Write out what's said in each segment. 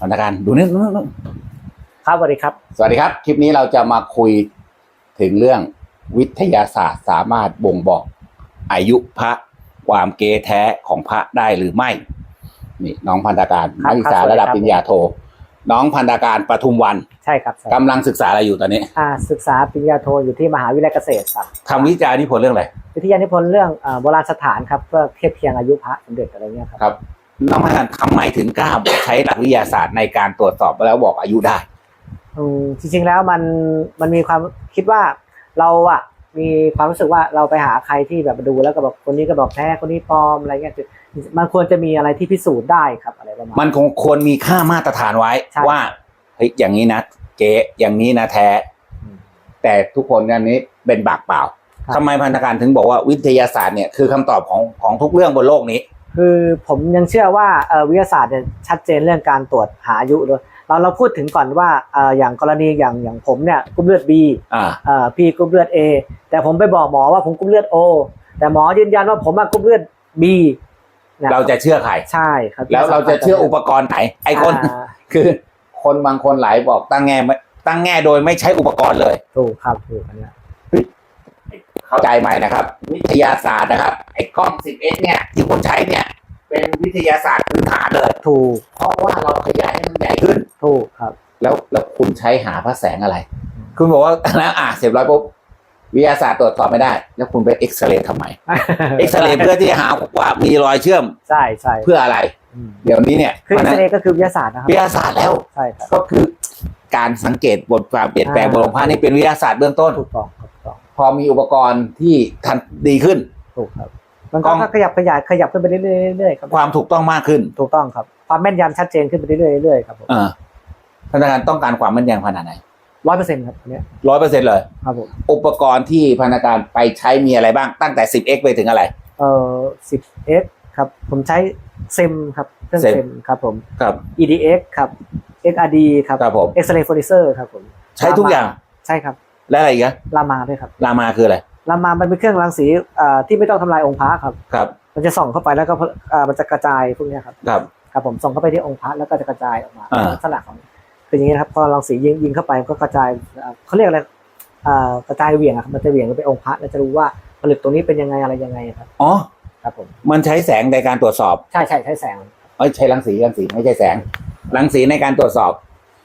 พนักงานดูนี่นู่นนู่นครับสวัสดีครับ สวัสดีครับ คลิปนี้เราจะมาคุยถึงเรื่องวิทยาศาสตร์สามารถบ่งบอกอายุพระความเกแท้ของพระได้หรือไม่ นี่น้องพันธการครันับกศึกษาครับระดับสวัสดีครับปริญญาโท น้องพันธการปทุมวัน ใช่ครับใช่กำลังศึกษาอะไรอยู่ตอนนี้ อ่า ศึกษาปริญญาโทอยู่ที่มหาวิทยาลัยเกษตรครับทำวิจัยนิพนธ์เรื่องอะไรวิทยานิพนธ์เรื่องอ่าโบราณสถานครับเพื่อเทียบเคียงอายุพระสมเด็จอะไรเงี้ยครับครับ น้องพันธการทำไมถึงกล้าใช้หลักวิทยาศาสตร์ในการตรวจสอบแล้วบอกอายุได้ อืมจริงๆแล้วมันมันมีความคิดว่าเราอะมีความรู้สึกว่าเราไปหาใครที่แบบมาดูแล้วก็บอกคนนี้ก็บอกแท้คนนี้ปลอมอะไรเงี้ยคือมันควรจะมีอะไรที่พิสูจน์ได้ครับอะไรประมาณ มันคงควรมีค่ามาตรฐานไว้ใช่ ว่าเฮ้ยอย่างนี้นะเก๋อย่างนี้นะแท้อืมแต่ทุกคนอันนี้เป็นปากเปล่าครับทำไมพันธการถึงบอกว่าวิทยาศาสตร์เนี่ยคือคำตอบของของทุกเรื่องบนโลกนี้ คือผมยังเชื่อว่าเอ่อวิทยาศาสตร์เนี่ยชัดเจนเรื่องการตรวจหาอายุด้วยเราเราพูดถึงก่อนว่าเอ่ออย่างกรณีอย่างอย่างผมเนี่ยกรุ๊ปเลือด B อ่าเอ่อพี่กรุ๊ปเลือด A แต่ผมไปบอกหมอว่าผมกรุ๊ปเลือด O แต่หมอยืนยันว่าผมอะกรุ๊ปเลือด B นคบเราจะเชื่อใครใช่ครับแล้วเราจะเชื่ออุปกรณ์ไหนไอ้คนาคือคนบางคนหลายบอกตั้งแง่ไม่ตั้งแง่โดยไม่ใช้อุปกรณ์เลยถูกครับถูกอันเนี้ย เข้าใจใหม่นะครับ วิทยาศาสตร์นะครับ ไอ้กล้อง 10x เนี่ยที่คุณใช้เนี่ย เป็นวิทยาศาสตร์พื้นฐานเลย ถูก เพราะว่าเราขยายให้มันใหญ่ขึ้น ถูกครับ แล้วแล้วคุณใช้หาพระแสงอะไร คุณบอกว่าแล้วอะเสร็จร้อยปุ๊บวิทยาศาสตร์ตรวจสอบไม่ได้ แล้วคุณไปเอ็กซเรย์ทำไม เอ็กซเรย์เพื่อที่จะหาว่ามีรอยเชื่อม ใช่ใช่เพื่ออะไรอืมเดี๋ยวนี้เนี่ยคือเพราะฉะเอ็กซนั้นเรย์ก็คือวิทยาศาสตร์นะครับ วิทยาศาสตร์แล้วใช่ครับก็คือการสังเกตบทความเปลี่ยนแปลงอ่าบนโลงผ้านี่เป็นวิทยาศาสตร์เบื้องต้นถูกต้องถูกต้ องพอมีอุปกรณ์ที่ทันดีขึ้น ถูกครับ มันกล้ก็องขยับขยายขยับขึ้นไปเรื่อยๆเรื่อยๆครับความถูกต้องมากขึ้น ถูกต้องครับ ความแม่นยำชัดเจนขึ้นไปเรื่อยๆเรื่อยๆครับผมเออพนักงานต้องการความแม่นยำขนาดไหนร้อยเปอร์เซ็นต์ครับอันเนี้ยร้อยเปอร์เซ็นต์เลยครับผมอุปกรณ์ที่พนักงานไปใช้มีอะไรบ้างตั้งแต่ 10x ไปถึงอะไร เอ่อ 10x ครับ ผมใช้เซมครับเครื่อง Sem เซมครับผมครับ EDX ครับ XRD ครับครับผม X-ray Furniture ครับผม ใช้ทุกอย่างใช่ครับ และอะไรอีกอะลามาด้วยครับรามาคืออะไรลามามันเป็นเครื่องรังสีเอ่อที่ไม่ต้องทำลายองค์พระครับ ครับ มันจะส่องเข้าไปแล้วก็เอ่อมันจะกระจายพวกเนี้ยครับครับ ครับผมส่องเข้าไปที่องค์พระแล้วก็จะกระจายออกมาอ่า ลักษณะของคืออย่างนี้นะครับพอรังสียิงยิงเข้าไปมันก็กระจายเอ่อเขาเรียกอะไรเอ่อกระจายเหวี่ยงอะครับมันจะเหวี่ยงไปองค์พระแล้วจะรู้ว่าผลึกตรงนี้เป็นยังไงอะไรยังไงครับอ๋อ ครับผมมันใช้แสงในการตรวจสอบใช่ใช่ใช้แสงเอ้ยใช้รังสีรังสีไม่ใช่แสงรังสีในการตรวจสอบ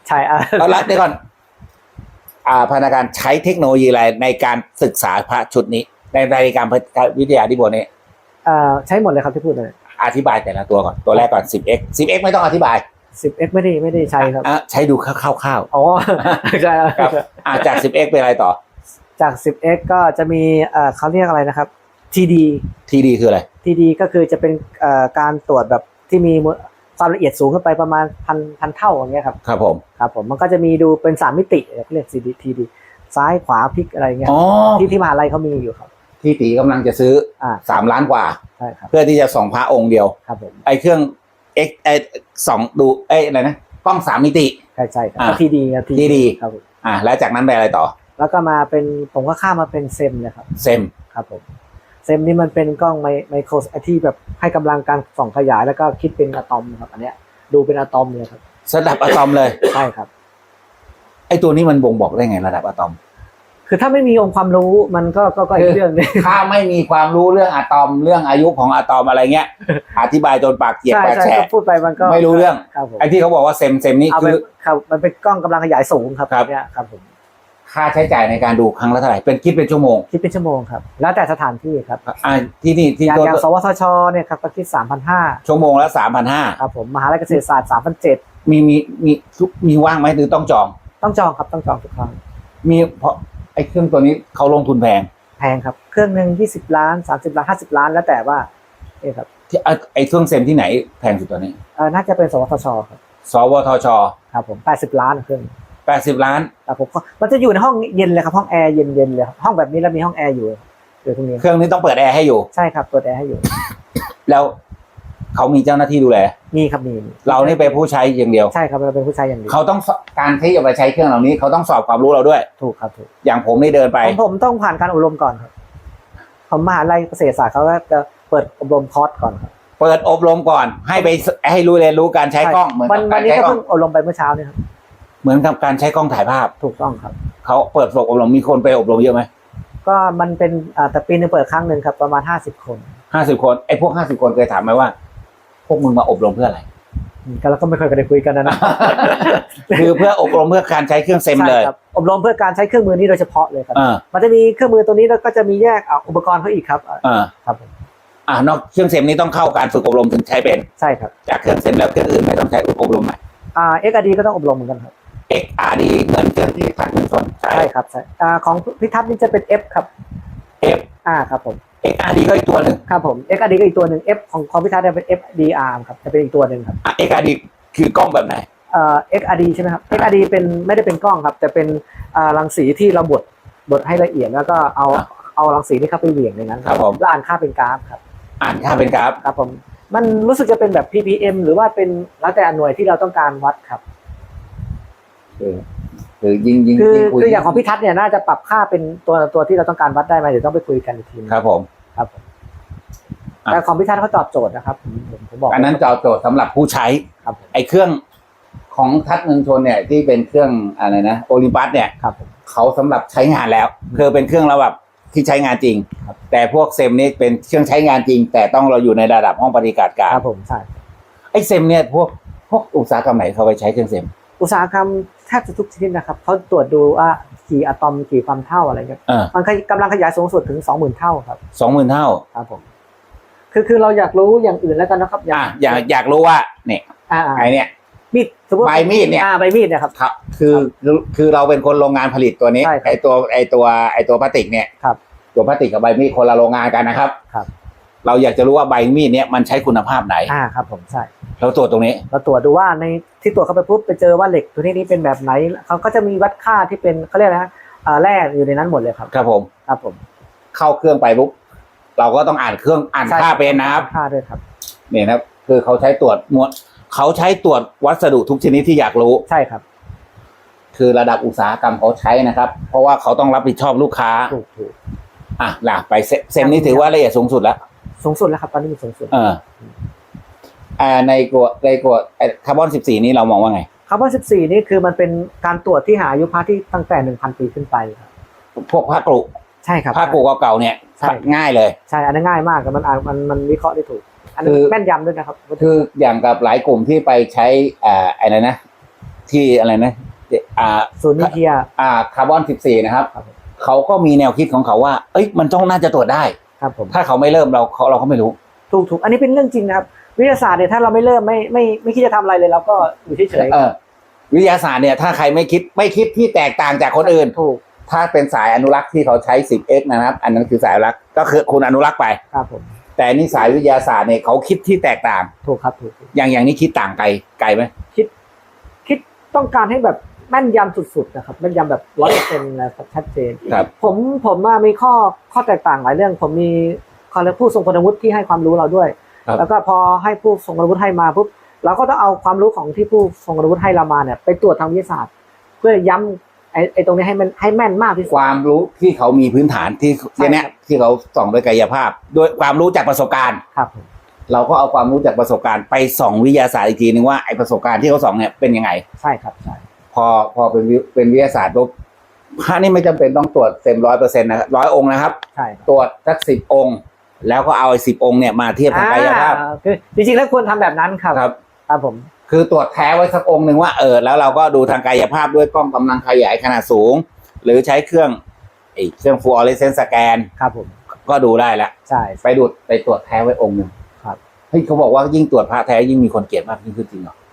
ใช่อ่า เอาละเดี๋ยวก่อนอ่า พนักงานใช้เทคโนโลยีอะไรในการศึกษาพระชุดนี้ ในรายการวิทยาที่บนนี้เอ่อใช้หมดเลยครับที่พูดเลยอธิบายแต่ละตัวก่อนตัวแรกก่อน 10x 10x ไม่ต้องอธิบาย 10x ไม่ได้ไม่ได้ใช้ครับอะใช้ดูคร่าวอ๋อใช่ๆครับอะจาก 10x เป็นอะไรต่อ จาก 10x ก็จะมีเอ่อเขาเรียกอะไรนะครับ TD TD คืออะไร TD ก็คือจะเป็นเอ่อการตรวจแบบที่มี ความละเอียดสูงขึ้นไปประมาณพันพันเท่าอย่างเงี้ยครับครับผมครับผมมันก็จะมีดูเป็นสามมิติเขาเรียก CD TD ซ้ายขวาพลิกอะไรเงี้ยอ๋อที่ที่มหาลัยเขามีอยู่ครับ ที่ตีกำลังจะซื้ออ่า3ล้านกว่าใช่ครับเพื่อที่จะส่องพระองค์เดียวครับผมไอ้เครื่อง X ไอ้สองดูไอ้อะไรนะกล้องสามมิติใช่ใช่ครับอ่าก็ TD ครับ TD ครับผมอะแล้วจากนั้นไปอะไรต่อ แล้วก็มาเป็นผมก็ข้ามมาเป็นเซมเลยครับเซมครับผม เซมนี่มันเป็นกล้องไมไมโครที่แบบให้กำลังการส่องขยายแล้วก็คิดเป็นอะตอมครับ อันเนี้ยดูเป็นอะตอมเลยครับระดับอะตอมเลยใช่ครับ ไอ้ตัวนี้มันบ่งบอกได้ไงระดับอะตอม คือถ้าไม่มีองค์ความรู้มันก็ก็ก็อีกเรื่องหนึงถ้าไม่มีความรู้เรื่องอะตอมเรื่องอายุของอะตอมอะไรเงี้ย อธิบายจนปากเกียกใช่ปากใช่แฉะก็พูดไปมันก็ไม่รู้เรื่องครับผมไอ้ที่เขาบอกว่าเซมเซมนี่เอาคืไปอครับมันเป็นกล้องกำลังขยายสูงครับครับเนี่ยครับผม ค่าใช้จ่ายในการดูครั้งละเท่าไหร่เป็นคิดเป็นชั่วโมงคิดเป็นชั่วโมงครับ แล้วแต่สถานที่ครับอ่าที่นี่ที่อย่างตัวอย่างสวทชเนี่ยครับก็คิดสามพันห้าชั่วโมงละสามพันห้าครับผมมหาลัยเกษตรศาสตร์สามพันเจ็ดมีมีมีทุกมีว่างไหมหรือต้องจอง ต้องจองครับต้องจองทุกครั้งมีเพราะไอ้เครื่องตัวนี้เขาลงทุนแพงแพงครับ เครื่องหนึ่งยี่สิบล้านสามสิบล้านห้าสิบล้านแล้วแต่ว่าเนี่ยครับที่ไอ้ไอ้เครื่องเซมที่ไหนแพงสุดตัวนี้เออน่าจะเป็นสวทชครับสวทชครับผมแปดสิบล้านเครื่อง แปดสิบล้านครับผมก็มันจะอยู่ในห้องเย็นเลยครับห้องแอร์เย็นๆเลยครับห้องแบบนี้แล้วมีห้องแอร์อยู่อยู่ตรงนี้เครื่องนี้ต้องเปิดแอร์ให้อยู่ ใช่ครับเปิดแอร์ให้อยู่ แล้วเขามีเจ้าหน้าที่ดูแลมีครับมีมีเรานี่เป็นผู้ใช้อย่างเดียวใช่ครับเราเป็นผู้ชายอย่างเดียวเขาต้องสการที่จะไปใช้เครื่องเหล่านี้เขาต้องสอบความรู้เราด้วย ถูกครับถูกอย่างผมนี่เดินไปผมผมต้องผ่านการอบรมก่อนครับผมมหาลัยเกษตรศาสตร์เขาก็จะเปิดอบรมคอร์สก่อนครับเปิดอบรมก่อน ให้ไปให้รู้เรียนรู้การใช้กล้องเหมือนวันกับวักานรนี้ใช้ก็กล้องเพิ่งอบรมไปเมื่อเช้าเนี่ยครับ เหมือนกับการใช้กล้องถ่ายภาพ ถูกต้องครับ เขาเปิดฝึกอบรมมีคนไปอบรมเยอะไหมก็มันเป็นอ่าแต่ปีหนึงเปิดครั้งหนึ่งครับประมาณห้าสิบคนห้าสิบคนไอ้พวกห้าสิบคนเคยถามไหมว่า พวกมึงมาอบรมเพื่ออะไร อืมก็เราก็ไม่เคยได้คุยกันนะนะคือเพื่ออบรมเพื่อการใช้เครื่องเซมเลยใช่ครับอบรมเพื่อการใช้เครื่องมือนี้โดยเฉพาะเลยครับเออมันจะมีเครื่องมือตัวนี้แล้วก็จะมีแยกอ่าอุปกรณ์เขาอีกครับอ่าเออครับผมอ่านอกเครื่องเซมนี้ต้องเข้าการฝึกอบรมถึงใช้เป็น ใช่ครับจากเครื่องเซมแล้วเครื่องอื่นไม่ต้องใช้อบรมไหมอ่าเอ็กดีก็ต้องอบรมเหมือนกันครับ เอ็กอาร์ดีเหมือนเครื่องที่ทางเครื่องชนใช่ใช่ครับใช่อ่าของพิทัศน์นี่จะเป็น F ครับเอฟอ่าครับผมเอ็กอาร์ดีก็อีกตัวหนึ่งครับผม XRD ก็อีกตัวหนึ่ง F ของของพิทัศน์เนี่ยเป็น FDR ครับจะเป็นอีกตัวหนึ่งครับเอ็กอาร์ดีคือกล้องแบบไหน เอ่อ XRD ใช่ไหมครับ XRD เป็นไม่ได้เป็นกล้องครับ แต่เป็นอ่ารังสีที่เราบดบดให้ละเอียดแล้วก็เอาครับเอารังสีนี่เข้าไปเหวี่ยงในนั้นครับผม แล้วอ่านค่าเป็นกราฟครับอ่านค่าเป็นกราฟ ครับผมมันรู้สึกจะเป็นแบบ ppm หรือว่าเป็นแล้วแต่หน่วยที่เราต้องการวัดครับ คือคือยิงยิงคือยิงคุยคืออย่างของพิทัศน์เนี่ยน่าจะปรับค่าเป็นตัวตัวที่เราต้องการวัดได้ไหมเดี๋ยวต้องไปคุยกันอีกทีนึงครับผม ครับผมอะ แต่ของพิทัศน์เขาตอบโจทย์นะครับผมผมผมบอก อันนั้นจะโจทย์สำหรับผู้ใช้ ครับผมไอ้เครื่องของทัศน์เมืองชนเนี่ยที่เป็นเครื่องอะไรนะโอลิมปัสเนี่ย ครับผม เขาสำหรับใช้งานแล้วคือเป็นเครื่องระดับที่ใช้งานจริง ครับ แต่พวกเซมนี่เป็นเครื่องใช้งานจริง แต่ต้องเราอยู่ในระดับห้องปฏิบัติการครับผมใช่ไอ้เซมเนี่ยพวกพวกอุตสาหกรรมไหนเขาไปใช้เครื่องเซม อุตสาหกรรมแทบจะทุกชนิดนะครับเขาตรวจดูว่ากี่อะตอมกี่ความเท่าอะไรเงี้ยเออมันขยกำลังขยายสูงสุดถึงสองหมื่นเท่าครับสองหมื่นเท่า ครับผมคือคือเราอยากรู้อย่างอื่นแล้วกันนะครับอะอยากอยากรู้ว่าเนี่ยอ่าไอ้เนี่ยมีดสมมติใบมีดเนี่ยอ่าใบมีดเนี่ยครับ ครับคือคือคือเราเป็นคนโรงงานผลิตตัวนี้ใช่ครับไอตัวไอตัวไอตัวพลาสติกเนี่ยครับ ตัวพลาสติกกับใบมีดคนละโรงงานกันนะครับ ครับ เราอยากจะรู้ว่าใบมีดเนี่ยมันใช้คุณภาพไหนอ่าครับผมใช่เราตรวจตรงนี้เราตรวจดูว่าในที่ตรวจเข้าไปปุ๊บไปเจอว่าเหล็กตัวนี้นี้เป็นแบบไหนเขาก็จะมีวัดค่าที่เป็นเขาเรียกอะไรนะอ่าแร่อยู่ในนั้นหมดเลยครับ ครับผมครับผม เข้าเครื่องไปปุ๊บเราก็ต้องอ่านเครื่องอ่านใช่ค่าเป็นนะครับค่าด้วยครับเนี่ยนะครับคือเขาใช้ตรวจมวลเขาใช้ตรวจวัสดุทุกชนิดที่อยากรู้ใช่ครับ คือระดับอุตสาหกรรมเขาใช้นะครับ เพราะว่าเขาต้องรับผิดชอบลูกค้าถูกถูกอะล่ะไปเซเซมนี่ถือว่าละเอียดสูงสุดแล้ว สูงสุดแล้วครับ ตอนนี้มีสูงสุดเอออ่าในกวดในกวดคาร์บอนสิบสี่นี้เรามองว่าไง คาร์บอน14นี่คือมันเป็นการตรวจที่หาอายุพระที่ตั้งแต่1,000ปีขึ้นไปครับพวกผ้ากรุใช่ครับ ผ้ากรุเก่าๆเนี่ยใช่ ง่ายเลย ใช่อันนั้นง่ายมากครับมันอ่านมันมันวิเคราะห์ได้ถูก อันนี้คือ แม่นยำด้วยนะครับคืออย่างกับหลายกลุ่มที่ไปใช้อ่าอะไรนะ ที่อะไรนะอ่า ศูนย์นิเคียร์อ่าคาร์บอนสิบสี่นะครับครับผมเขาก็มีแนวคิดของเขาว่า เอ้ย มันต้องน่าจะตรวจได้ ครับผมถ้าเขาไม่เริ่มเราเขาเราก็ไม่รู้ ถูกถูกอันนี้เป็นเรื่องจริงนะครับวิทยาศาสตร์เนี่ยถ้าเราไม่เริ่มไม่ไม่ไม่คิดจะทำอะไรเลยเราก็อยู่เฉยเออวิทยาศาสตร์เนี่ยถ้าใครไม่คิดไม่คิดที่แตกต่างจากคนอื่น ๆถูกถ้าเป็นสายอนุรักษ์ที่เขาใช้ 10x นะครับ อันนั้นคือสายอนุรักษ์ก็คือคุณอนุรักษ์ไป ครับผมแต่นี่สายวิทยาศาสตร์เนี่ยเขาคิดที่แตกต่าง ถูกครับถูกถูกอย่างอย่างนี้คิดต่างไกลไกลไหม คิดต้องการให้แบบ แม่นยำสุดๆนะครับแม่นยำแบบร้อยเปอร์เซ็นต์นะครับชัดเจนครับผมผมว่ามีข้อข้อแตกต่างหลายเรื่อง ผมมีเขาเรียกผู้ทรงคุณวุฒิที่ให้ความรู้เราด้วยครับแล้วก็พอให้ผู้ทรงคุณวุฒิให้มาปุ๊บเราก็ต้องเอาความรู้ของที่ผู้ทรงคุณวุฒิให้เรามาเนี่ยไปตรวจทางวิทยาศาสตร์ เพื่อย้ำไอ้ไอ้ตรงนี้ให้มันให้แม่นมากที่สุดความรู้ที่เขามีพื้นฐานที่ใช่เนี้ยครับที่เขาส่องด้วยกายภาพด้วยความรู้จากประสบการณ์ครับผมเราก็เอาความรู้จากประสบการณ์ไปส่องวิทยาศาสตร์อีกทีนึงว่าไอ้ประสบการณ์ที่เขาส่องเนี่ยเป็นยังไง ใช่ครับใช่ พอพอเป็นวิเป็นวิทยาศาสตร์ปุ๊บพระนี่ไม่จำเป็นต้องตรวจเต็มร้อยเปอร์เซ็นต์นะครับร้อยองค์นะครับ ใช่ครับตรวจสักสิบองค์ แล้วก็เอาไอ้สิบองค์เนี่ยมาเทียบทางกายภาพอ่คือจริงๆแล้วควรทำแบบนั้นครับ ครับ ครับผม คือตรวจแท้ไว้สักองค์หนึ่งว่าเออแล้วเราก็ดูทางกายภาพด้วยกล้องกำลังขยายขนาดสูง หรือใช้เครื่องไอ้เครื่องฟลูออเรสเซนต์สแกนครับผม ก็ดูได้แล้วใช่ ไปดูดไปตรวจแท้ไว้องค์หนึ่งครับ เฮ้ยเขาบอกว่ายิ่งตรวจพระแท้ยิ่งมีคนเกลียดมากยิ่งขึ้นจริงเหรอฮะ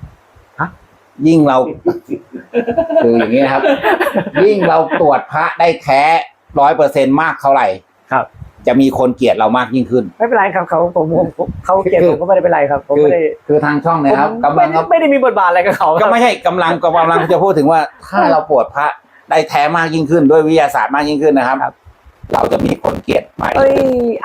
ยิ่งเรา คืออย่างนี้นะครับ ยิ่งเราตรวจพระได้แท้ร้อยเปอร์เซ็นมากเท่าไหร่ครับ จะมีคนเกลียดเรามากยิ่งขึ้น ไม่เป็นไรครับเขาผมผมผมเขาเกลียดคือผมก็ไม่ได้เป็นไรครับผมคือไม่ได้คือทางช่องเนยนะครับผมกำลังไม่ได้ไม่ได้มีบทบาทอะไรกับเขาก็ไม่ใช่กำลังกำลังจะพูดถึงว่า ถ้าเราปวดพระได้แท้มากยิ่งขึ้น ด้วยวิทยาศาสตร์มากยิ่งขึ้นนะครับ เราจะมีคนเกลียดไหม เอ้ย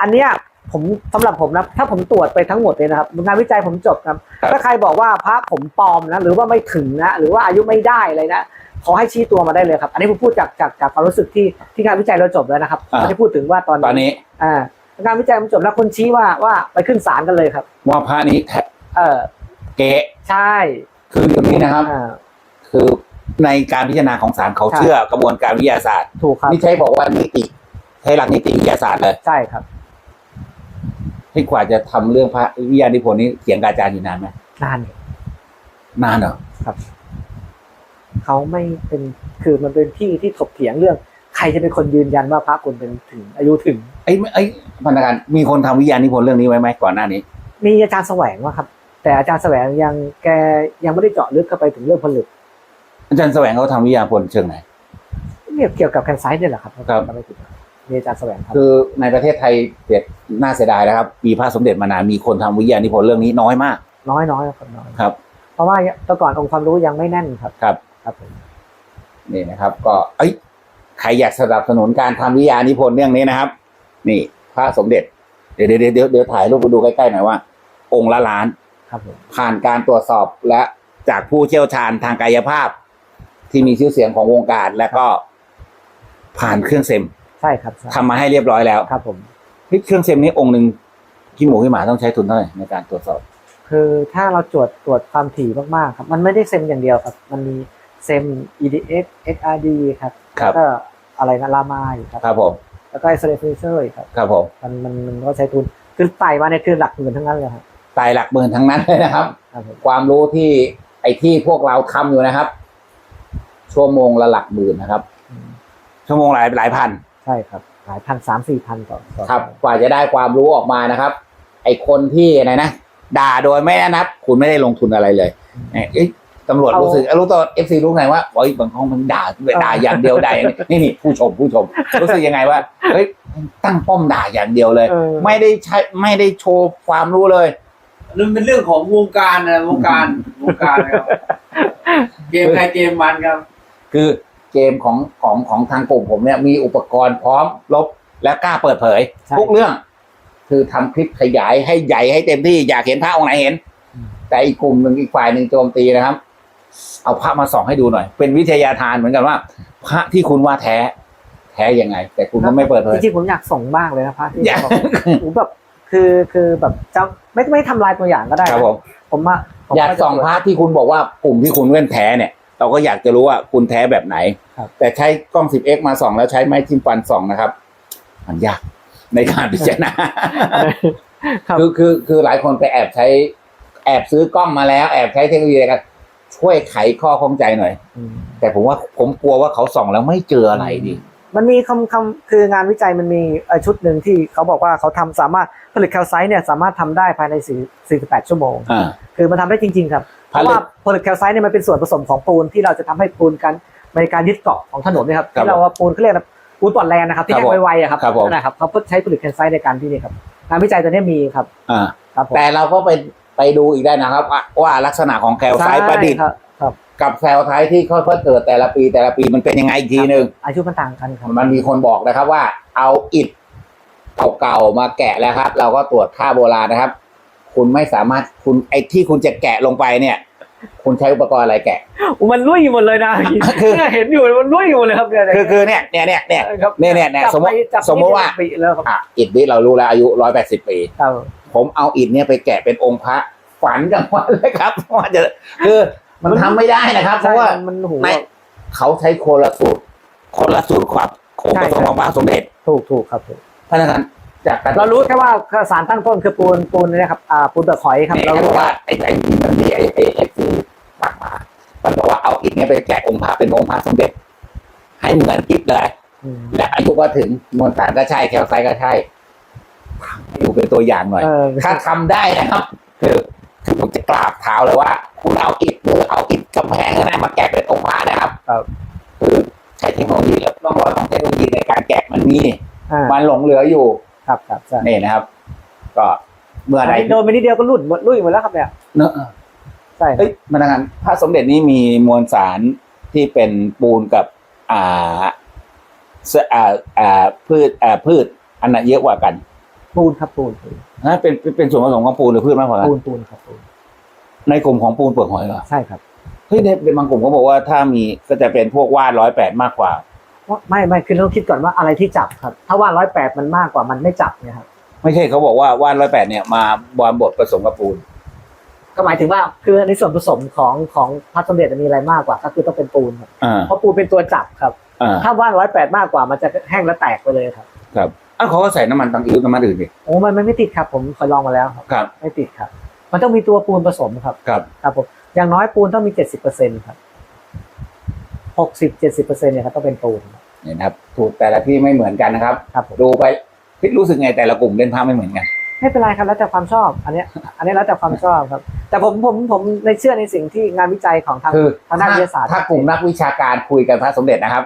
อันเนี้ย ผมสำหรับผมนะถ้าผมตรวจไปทั้งหมดเลยนะครับงานวิจัยผมจบครับ ถ้าใครบอกว่าพระผมปลอมนะหรือว่าไม่ถึงนะหรือว่าอายุไม่ได้เลยนะขอให้ชี้ตัวมาได้เลยครับ อันนี้ผมพูดจากจากจากความรู้สึกที่ที่งานวิจัยเราจบแล้วนะครับไม่ได้พูดถึงว่าตอนตอนนี้อ่างานวิจัยมันจบแล้วคนชี้ว่าว่าไปขึ้นศาลกันเลยครับ ว่าพระนี้แท้เออเก๊ใช่ คืออย่างนี้นะครับอ่าคือในการพิจารณาของศาลเขาใช่เชื่อกระบวนการวิทยาศาสตร์ถูกครับนี่ใช้บอกว่านิติใช้หลักนิติวิทยาศาสตร์เลยใช่ครับ ที่กว่าจะทำเรื่องพระวิทยานิพนธ์นี้เถียงกับอาจารย์อยู่นานไหมนานนานเหรอเขาไม่เป็นคือมันเป็นที่ที่ถกเถียงเรื่อง ใครจะเป็นคนยืนยันว่าพระคุณเป็นถึง อายุถึงไอ้ไอ้พนักงานมีคนทำวิทยานิพนธ์เรื่องนี้ไว้ไหมก่อนหน้านี้ มีอาจารย์แสวงว่าครับ แต่อาจารย์แสวงยังแกยังไม่ได้เจาะลึกเข้าไปถึงเรื่องผลึกอาจารย์แสวงเขาทำวิทยานิพนธ์เชิงไหนเนี่ยเกี่ยวกับแคนไซต์เนี่ยแหละครับครับ จำไม่ผิดมีอาจารย์แสวงครับ คือในประเทศไทยเสียน่าเสียดายนะครับมีพระสมเด็จมานานมีคนทำวิทยานิพนธ์เรื่องนี้น้อยมาก น้อยน้อยครับน้อยครับ เพราะว่าแต่ก่อนองค์ความรู้ยังไม่แน่นครับครับครับผมนี่นะครับ ก็เอ้ยใครอยากสนับสนุนการทำวิทยานิพนธ์เรื่องนี้นะครับ นี่พระสมเด็จเดี๋ยวเดี๋ยวเดี๋ยวเดี๋ยวถ่ายรูปมาดูใกล้ๆหน่อยว่า องค์ละล้านครับผมผ่านการตรวจสอบและจากผู้เชี่ยวชาญทางกายภาพ ที่มีชื่อเสียงของวงการและก็ผ่านเครื่องเซม ใช่ครับใช่ทำมาให้เรียบร้อยแล้วครับผมเฮ้ยเครื่องเซมนี้องค์หนึ่งขี้หมูขี้หมาต้องใช้ทุนเท่าไหร่ในการตรวจสอบ คือถ้าเราตรวจตรวจความถี่มากๆครับ มันไม่ได้เซมอย่างเดียวครับ มันมีเซม EDX XRD ครับครับแล้วก็อะไรนะลามาอยู่ครับครับผมแล้วก็ไอโซเลฟิเซอร์ครับครับผมมันมันมันก็ใช้ทุนคือไต่มาเนี่ยคือหลักหมื่นทั้งนั้นเลยครับตายหลักหมื่นทั้งนั้นเลยนะครับครับผมความรู้ที่ไอ้ที่พวกเราทำอยู่นะครับ ชั่วโมงละหลักหมื่นนะครับอืมชั่วโมงหลายหลายพันใช่ครับหลายพันสามสี่พันต่อต่อครับ กว่าจะได้ความรู้ออกมานะครับ ไอ้คนที่ไหนนะด่าโดยไม่ได้นับ คุณไม่ได้ลงทุนอะไรเลยเอ้ยตำรวจรู้สึกรู้ตัวเอฟซีรู้ไงว่าโอ้ยบางห้องมันด่าด่าอย่างเดียวได้นี่นี่ผู้ชมผู้ชม รู้สึกยังไงว่าเฮ้ยตั้งป้อมด่าอย่างเดียวเลยเออไม่ได้ใช้ไม่ได้โชว์ความรู้เลยนั่นเป็นเรื่องของวงการนะวงการวงการนะครับเกมใครเกมมันครับ คือ เกมของของของทางกลุ่มผมเนี่ยมีอุปกรณ์พร้อมลบและกล้าเปิดเผยใช่ ทุกเรื่อง คือทำคลิปขยายให้ใหญ่ให้เต็มที่อยากเห็นพระองค์ไหนเห็นอืมแต่อีกกลุ่มหนึ่งอีกฝ่ายหนึ่งโจมตีนะครับ เอาพระมาส่องให้ดูหน่อย เป็นวิทยาทานเหมือนกันว่า พระที่คุณว่าแท้ แท้ยังไง แต่คุณก็ไม่เปิดเผจย ริงๆผมอยากส่งบ้างเลยนะพระที่อยาก บอกผมแบบคือคือแบบจะไม่ไม่ทำลายตัวอย่างก็ได้ครับผม ผมอะผมอยากส่องพระที่คุณบอกว่ากลุ่มที่คุณเล่นแท้เนี่ย เราก็อยากจะรู้ว่าคุณแท้แบบไหนครับแต่ใช้กล้อง 10x มาส่องแล้วใช้ไม้จิ้มฟันส่องนะครับ มันยากในการพิจารณาครับคือคือคือหลายคนไปแอบใช้ แอบซื้อกล้องมาแล้ว แอบใช้เทคโนโลยีอะไรกันช่วยไขข้อข้องใจหน่อยอืมแต่ผมว่าผมกลัวว่าเขาส่องแล้วไม่เจออะไรดิมันมีคำคำคืองานวิจัยมันมีเอ่อชุดหนึ่งที่เขาบอกว่าเขาทำสามารถผลิตแคลไซต์เนี่ยสามารถทำได้ภายใน4 48ชั่วโมงอ่าคือมันทำได้จริง ๆ ครับ เพผลิตราะว่าผลิตแคลไซต์เนี่ยมันเป็นส่วนผสมของปูนที่เราจะทำให้ปูนกันในการยึดเกาะของถนนเนยครับครับที่เราว่าปูนเขาเรียกนะปูนปอดแลนด์นะครับที่ครับแห้งผมไวๆอะครับครับผมนั่นนะครับเขาใช้ผลิตแคลไซต์ในการที่นี่ครับงานวิจัยตัวนี้มีครับอ่าครับผมแต่เราก็ไปไปดูอีกได้นะครับ ว่าว่าลักษณะของแคลไซต์ประดิษฐ์ใช่ครับครับกับแซลไทป์ที่ค่อยๆเกิดแต่ละปีแต่ละปีมันเป็นยังไงอีกทีหนึ่งอายุมันต่างกันครับมันมีคนบอกนะครับว่าเอาอิฐเก่าๆมาแกะแล้วครับ เราก็ตรวจค่าโบราณนะครับ คุณไม่สามารถคุณไอ้ที่คุณจะแกะลงไปเนี่ย คุณใช้อุปกรณ์อะไรแกะ มันลุยหมดเลยนะคือเนี่ยเห็นอยู่มันลุยหมดเลยครับเนี่ยคือคือเนี่ยเนี่ยเนี่ยเนี่ยครับเนี่ยเนี่ยเนี่ยจับสมมติไปจับสมมติว่าปีแล้วครับอะอิฐนี้เรารู้แล้วอายุร้อยแปดสิบปีครับผมเอาอิฐเนี่ยไปแกะเป็นองค์พระฝันกันว่าเลยครับว่าจะคือมันทำไม่ได้นะครับ เพราะว่าใช่มันหูไม่เขาใช้คนละสูตรคนละสูตรความโครงผสมของพระสมเด็จถูกถูกครับถูกเพราะฉะนั้น จากการเรารู้แค่ว่าสารตั้งต้นคือปูนปูนเนี่ยครับอ่าปูนเปลือกหอยครับเนี่ยเราเขาบรู้อกว่าว่าไอ้ไอ้ที่มันมีไอ้ไอ้ไอ้ที่ปากมามันบอกว่าเอาอิฐเนี่ยไปแกะองค์พระเป็นองค์พระสมเด็จ ให้เหมือนอิฐเลยอืมและอายุก็ถึงมวลสารก็ใช่แคลไซต์ก็ใช่อยู่เป็นตัวอย่างหน่อย เออถ้าทำได้นะครับ คือคือผมจะกราบเท้าเลยว่า คุณเอาอิฐหรือเอาอิฐกำแพงนะมาแกะเป็นองค์พระนะครับครับ คือใช้เทคโนโลยีแล้วต้องรอยของเทคโนโลยีในการแกะมันมี อ่า มันหลงเหลืออยู่ ครับครับใช่นี่นะครับ ก็เมื่ออันใดนี้โดนไปนิดเดียวก็ลุ่นหมดลุยหมดแล้วครับเนี่ยเนอะใช่ครัเอ้บยพนักงานพระสมเด็จนี้มีมวลสารที่เป็นปูนกับ อ่าเสอ่าอ่าพืชอ่าพืชอันไหนเยอะกว่ากัน ปูนครับปูนปูนนะเป็นเป็นเป็นส่วนผสมของปูนหรือพืชมากกว่ากันปูนปูนครับปูนในกลุ่มของปูนเปลือกหอยเหรอใช่ครับเฮ้ยในในบางกลุ่มเขาบอกว่าถ้ามีก็จะเป็นพวกว่านร้อยแปดมากกว่าว่า ไม่ไม่คือเราต้องคิดก่อนว่าอะไรที่จับครับ ถ้าว่าร้อยแปดมันมากกว่ามันไม่จับเนี่ยครับไม่ใช่เขาบอกว่าว่านร้อยแปดเนี่ย มาบอนบทผสมกับปูน ก็หมายถึงว่าคือในส่วนผสมของของพระสมเด็จมีอะไรมากกว่า ก็คือต้องเป็นปูนครับอ่าเพราะปูนเป็นตัวจับครับอ่าถ้าว่านร้อยแปดมากกว่ามันจะแห้งและแตกไปเลยครับ ครับอ้าวเขาก็ใส่น้ำมันตังอิ้วน้ำมันอื่นดิโอ้มันมันไม่ติดครับ ผมเคยลองมาแล้วครับ ครับ ไม่ติดครับ มันต้องมีตัวปูนผสมครับ ครับ ครับผมอย่างน้อยปูนต้องมีเจ็ดสิบเปอร์เซ็นครับ หกสิบเจ็ดสิบเปอร์เซ็นเนี่ยครับต้องเป็นปูน เนี่ยนะครับถูกแต่ละที่ไม่เหมือนกันนะครับ ครับผม ดูไปคิดรู้สึกไงแต่ละกลุ่มเล่นผ้าไม่เหมือนกัน ไม่เป็นไรครับแล้วแต่ความชอบ อันเนี้ยอันนี้แล้วแต่ความชอบครับ แต่ผมผมผมในเชื่อในสิ่งที่งานวิจัยของทางคือทางด้านวิทยาศาสตร์ ถ้ากลุ่มนักวิชาการคุยกันพระสมเด็จนะครับ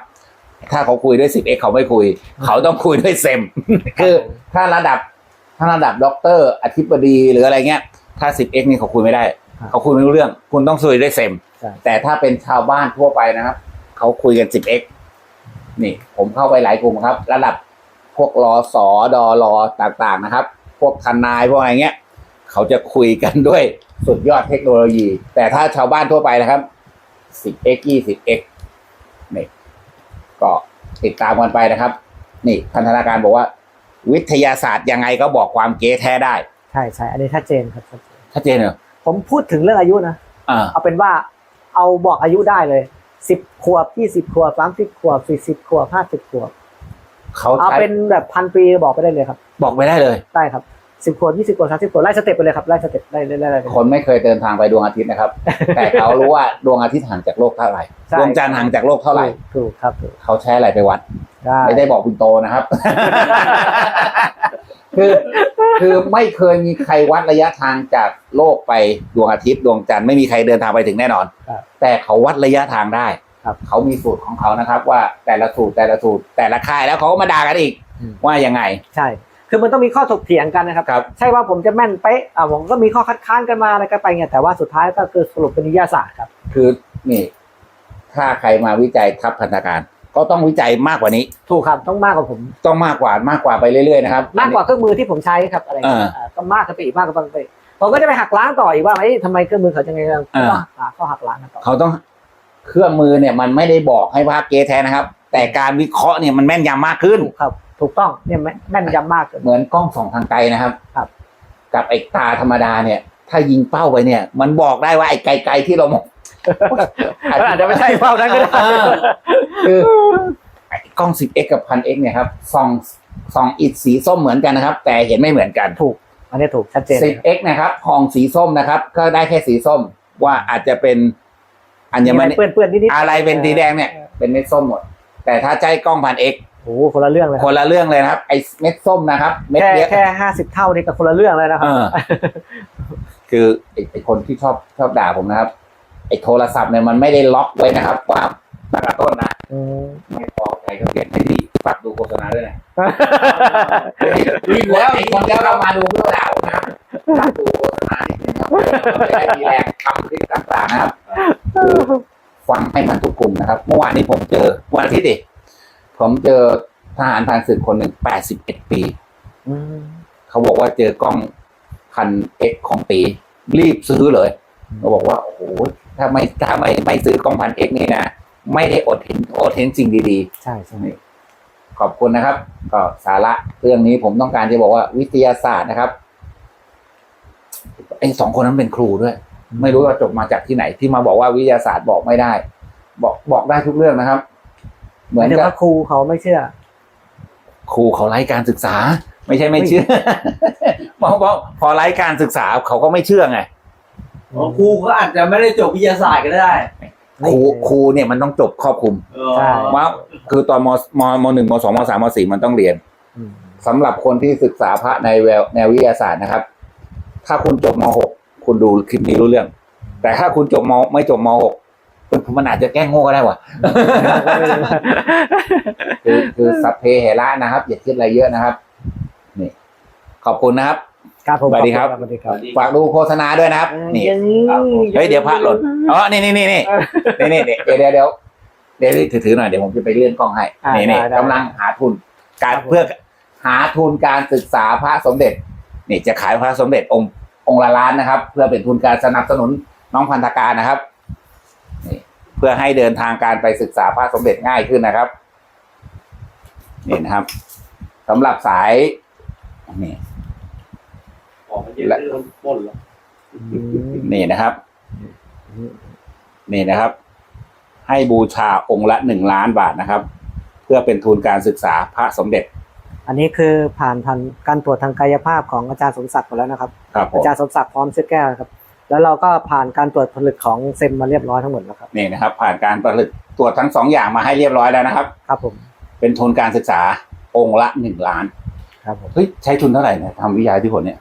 ถ้าเขาคุยด้วยสิบเอกเขาไม่คุย เขาต้องคุยด้วยเซม คือถ้าระดับถ้าระดับด็อกเตอร์อธิบดีหรืออะไรเงี้ย ถ้าสิบเอกนี่เขาคุยไม่ได้เขาคุยไม่รู้เรื่อง คุณต้องคุยด้วยเซม ใช่ แต่ถ้าเป็นชาวบ้านทั่วไปนะครับ เขาคุยกันสิบเอกนี่ผมเข้าไปหลายกลุ่มครับ ระดับพวกรอสอดอรอต่างๆนะครับ พวกทนายพวกอะไรเงี้ย เขาจะคุยกันด้วยสุดยอดเทคโนโลยี แต่ถ้าชาวบ้านทั่วไปนะครับ 10x 20x นี่ก็ติดตามกันไปนะครับ นี่พันธนาการบอกว่า วิทยาศาสตร์ยังไงก็บอกความเก๊แท้ได้ ใช่ใช่อันนี้ชัดเจนครับชัดเจนชัดเจนเหรอผมพูดถึงเรื่องอายุนะอ่าเอาเป็นว่าเอาบอกอายุได้เลย สิบขวบยี่สิบขวบสามสิบขวบสี่สิบขวบห้าสิบขวบ เขาเอาใช้เป็นแบบพันปีบอกไปได้เลยครับ บอกไม่ได้เลย ได้ครับสิบขวบยี่สิบขวบสามสิบขวบไล่สเต็ปไปเลยครับไล่สเต็ปไล่ไล่ไล่ไล่ไปเลยคนไม่เคยเดินทางไปดวงอาทิตย์นะครับ แต่เขารู้ว่าดวงอาทิตย์ห่างจากโลกเท่าไหร่ใช่ ดวงจันทร์ห่างจากโลกเท่าไหร่ ถูกครับถูกเขาใช้อะไรไปวัด ได้ ไม่ได้บอกคุณโตนะครับ คือคือไม่เคยมีใครวัดระยะทางจากโลกไปดวงอาทิตย์ดวงจันทร์ไม่มีใครเดินทางไปถึงแน่นอน ครับแต่เขาวัดระยะทางได้ครับเขามีสูตรของเขานะครับ ว่าแต่ละสูตรแต่ละสูตรแต่ละค่ายแล้วเขาก็มาด่ากันอีก อืม ว่ายังไง ใช่ คือมันต้องมีข้อถกเถียงกันนะครับ ครับ ใช่ว่าผมจะแม่นเป๊ะอ่าผมก็มีข้อคัดค้านกันมาอะไรกันไปไงแต่ว่าสุดท้ายก็คือสรุปเป็นวิทยาศาสตร์ครับ คือนี่ ถ้าใครมาวิจัยทับพันธการ ก็ต้องวิจัยมากกว่านี้ ถูกครับต้องมากกว่าผม ต้องมากกว่ามากกว่าไปเรื่อยๆนะครับมากกว่าเครื่องมือที่ผมใช้ครับอะไรอย่างเงี้ยอ่าอ่าก็มากกันไปอีกมากกันไปอีกผมก็จะไปหักล้างต่ออีกว่าเอ้ยทำไมเครื่องมือเขาจะไงกันอ่าก็หาข้อหักล้างกันต่อเขาต้องเครื่องมือเนี่ยมันไม่ได้บอกให้ว่าเกแท้นะครับ แต่การวิเคราะห์เนี่ยมันแม่นยำมากขึ้นถูกครับ ถูกต้องเนี่ยแม่นแม่นยำมากเลยเหมือนกล้องส่องทางไกลนะครับครับ กับไอ้ตาธรรมดาเนี่ย ถ้ายิงเป้าไปเนี่ย มันบอกได้ว่าไอ้ไกลๆที่เรามอง อาจจะไม่ใช่เป้านั้นก็ได้เออคือไอ้กล้อง 10x กับ 1000x เนี่ยครับส่องส่องอิฐสีส้มเหมือนกันนะครับ แต่เห็นไม่เหมือนกันถูก อันนี้ถูกชัดเจนเลยครับ 10x นะครับห้องสีส้มนะครับ ก็ได้แค่สีส้มว่าอาจจะเป็นอัญมีมอะไรณีเปื้อนเปื้อนๆนิดๆอะไรเป็นสีแดงเนี่ย เป็นเม็ดส้มหมด แต่ถ้าใจกล้องพัน x โอ้โหคนละเรื่องเลยคนละเรื่องเลยนะครับไอ้เม็ดส้มนะครับเม็ดแค่เยอะแค่ห้าสิบเท่านี่ก็คนละเรื่องเลยนะครัเอบอคือไอ้ไอ้คนที่ชอบชอบด่าผมนะครับไอ้โทรศัพท์เนี่ยมันไม่ได้ล็อกไว้นะครับว่าตั้งแต่ต้นนะมไม่พอใจก็เปลี่ยนให้ดีฝากดูโฆษณาด้วยนะดีกว่าแล้วไอ้คนแล้วเรามาดูเพื่อด่าผมนะครับฝากดูโฆษณานิดนึงครับจะได้มีแรงทำคลิปต่างๆนะครับคือฟังให้มันทุกกลุ่มนะครับ เมื่อวานนี้ผมเจอวันอาทิตย์ดิผมเจอทหารทางศึกคนหนึ่งแปดสิบเอ็ดปี อืมเขาบอกว่าเจอกล้องพันเอ็กของตีรีบซื้อเลยเขาบอกว่า โอ้โหถ้าไม่ถ้าไม่ไม่ซื้อกล้องพันเอ็กนี่นะไม่ได้อดเห็นอดเห็นสิ่งดีใช่ใช่ๆขอบคุณนะครับ ก็สาระเรื่องนี้ผมต้องการจะบอกว่าวิทยาศาสตร์นะครับไอ้สองคนนั้นเป็นครูด้วย ไม่รู้ว่าจบมาจากที่ไหนที่มาบอกว่าวิทยาศาสตร์บอกไม่ได้ บอกบอกได้ทุกเรื่องนะครับ เหเหมืมืออนนกับว่าครูเขาไม่เชื่อ ครูเขาไร้การศึกษา ไม่ใช่ไม่เชื่อเพราะเพราะพอไร้การศึกษาเขาก็ไม่เชื่อไง ครูเขาอาจจะไม่ได้จบวิทยาศาสตร์ก็ได้ ครูครูเนี่ยมันต้องจบครอบคลุมเออใช่ ว่าคือตอนมมมหนึ่งมสองมสามมสี่มันต้องเรียนอืมสำหรับคนที่ศึกษาพระในแววแนววิทยาศาสตร์นะครับ ถ้าคุณจบมหกคุณดูคลิปนี้รู้เรื่อง แต่ถ้าคุณจบมไม่จบมหกมันอาจจะแกล้งโง่ก็ได้ว่ะคือคือสัพเพเหระนะครับ อย่าคิดอะไรเยอะนะครับ นี่ ขอบคุณนะครับ ครับผมสวัสดีครับ สวัสดีครับ ฝากดูโฆษณาด้วยนะครับ นี่อย่างนี้เฮ้ยเดี๋ยวพระหล่น อ๋อ นี่นี่นี่นี่นี่นี่เดี๋ยวเดี๋ยวเดี๋ยวเดี๋ยวถือถือหน่อยเดี๋ยวผมจะไปเลื่อนกล้องให้อ่านี่นี่ได้ได้กำลังหาทุน การครับผมเพื่อหาทุนการศึกษาพระสมเด็จ นี่จะขายพระสมเด็จองค์องค์ละล้านนะครับ เพื่อเป็นทุนการสนับสนุนน้องพันธการนะครับ นี่ เพื่อให้เดินทางการไปศึกษาพระสมเด็จง่ายขึ้นนะครับ นี่นะครับสำหรับสายนี่ ของมันเยอะเรื่องปล้นหรอกนี่นะครับ นี่นะครับ ให้บูชาองค์ละหนึ่งล้านบาทนะครับ เพื่อเป็นทุนการศึกษาพระสมเด็จ อันนี้คือผ่านทันการตรวจทางกายภาพของอาจารย์สมศักดิ์มาแล้วนะครับ ครับผอามจารย์สมศักดิ์พร้อมเสื้อแก้วนะครับ แล้วเราก็ผ่านการตรวจผลึกของเซมมาเรียบร้อยทั้งหมดแล้วครับนี่นะครับ ผ่านการผลึกตรวจทั้งสองอย่างมาให้เรียบร้อยแล้วนะครับ ครับผม เป็นทุนการศึกษาองค์ละหนึ่งล้าน ครับผมเฮ้ยใช้ทุนเท่าไหร่เนี่ยทำวิทยาที่ผลเนี่ย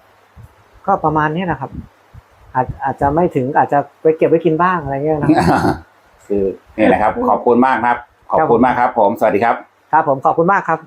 ก็ประมาณนี้นะครับ อาจอาจจะไม่ถึงอาจจะไปเก็บไว้กินบ้างอะไรเงี้ยนะครับคือนี่แหละครับ ขอบคุณมากครับ ขอบคุณมากครับ ผมสวัสดีครับ ครับผมขอบคุณมากครับ